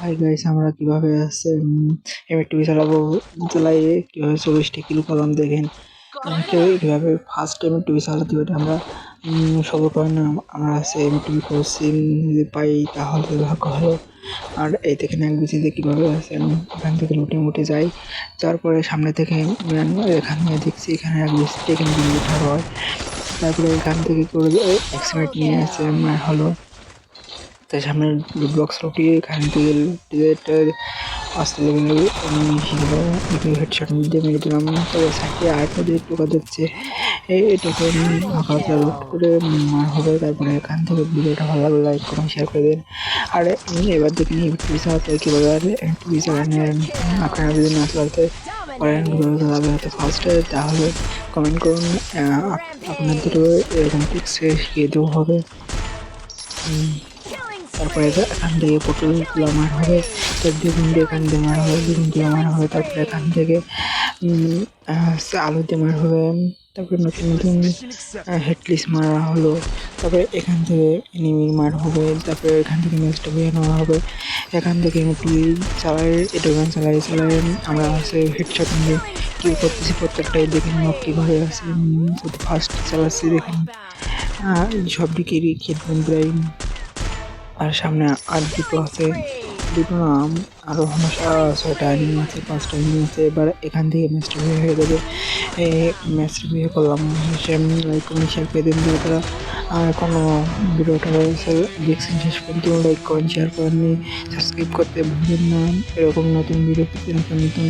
Hi guys আমরা কীভাবে আছে? এম টিভি চালাবো চালাইয়ে কীভাবে চল্লিশটি কিলো কলম দেখেন? কীভাবে ফার্স্ট এম টিভি চালাতে হবে আমরা সর্বপ্রথম আমরা আছে এম টিভি করছি পাই তাহলে ভাগ্য ভালো আর এই দেখেন এক বিচিতে কীভাবে আছে এখান থেকে লুটে মুটে যাই। তারপরে সামনে থেকে এখানে দেখছি, এখানে এক বিচিতে এখানে হয়। তারপরে এখান থেকে করে এক্সিমেট নিয়ে আসে হলো। তাই সামনে ব্লক্স রুটিয়ে এখান থেকে আসতে লেগে হিরো হেডশট দিয়ে মেরে দিলাম। তবে সাইডে আরেকটা দিয়ে টোকা দিচ্ছে এটাকে হালকা লুট করে মার হবে। তারপরে এখান থেকে ভিডিওটা ভালো লাগলে লাইক করুন শেয়ার করে দিন। আর এবার দেখুন ইউটিউব চালাতে কীভাবে আর টিভি চালানো আপনারা যদি না চালাতে পারেন কীভাবে হয়তো ফার্স্টে তাহলে কমেন্ট করুন আপনাদেরও এরকম টিক্স শিখিয়ে দেওয়া হবে? তারপরে এখান থেকে পটলগুলো মার হবে তার বেগুন দিয়ে এখান দিয়ে মারা হবে বেগুন দিয়ে মারা হবে তারপরে এখান থেকে আলু দিয়ে হবে তারপরে নতুন নতুন হেডলিস মারা হলো তারপরে এখান থেকে এনিমি মার হবে তারপরে এখান থেকে ম্যাচটা বের নেওয়া হবে এখান থেকে একটু চালাই এটা গান চালাই চালাই আমরা হচ্ছে হেডশট নিয়ে কী করতেছি প্রত্যেকটাই দেখে নেওয়া কীভাবে আছে ফার্স্ট চালাচ্ছি আহ, সব দিকেরই খেলবেন প্রায় আর সামনে আর দুটো আছে, দুটো নাম আরও ছয়টা এনিমি আছে, পাঁচটা এনিমি আছে। এবার এখান থেকে ম্যাচটা বিয়ে হয়ে যাবে। এই ম্যাচটা বিয়ে করলাম। লাইক কমেন্ট শেয়ার করে দিন ভিডিওটা আর কোনো ভিডিওটা রয়েছে, দেখছেন, শেষ পর্যন্ত লাইক করেন শেয়ার করেননি সাবস্ক্রাইব করতে ভুলবেন না। এরকম নতুন ভিডিও পেতে নতুন নতুন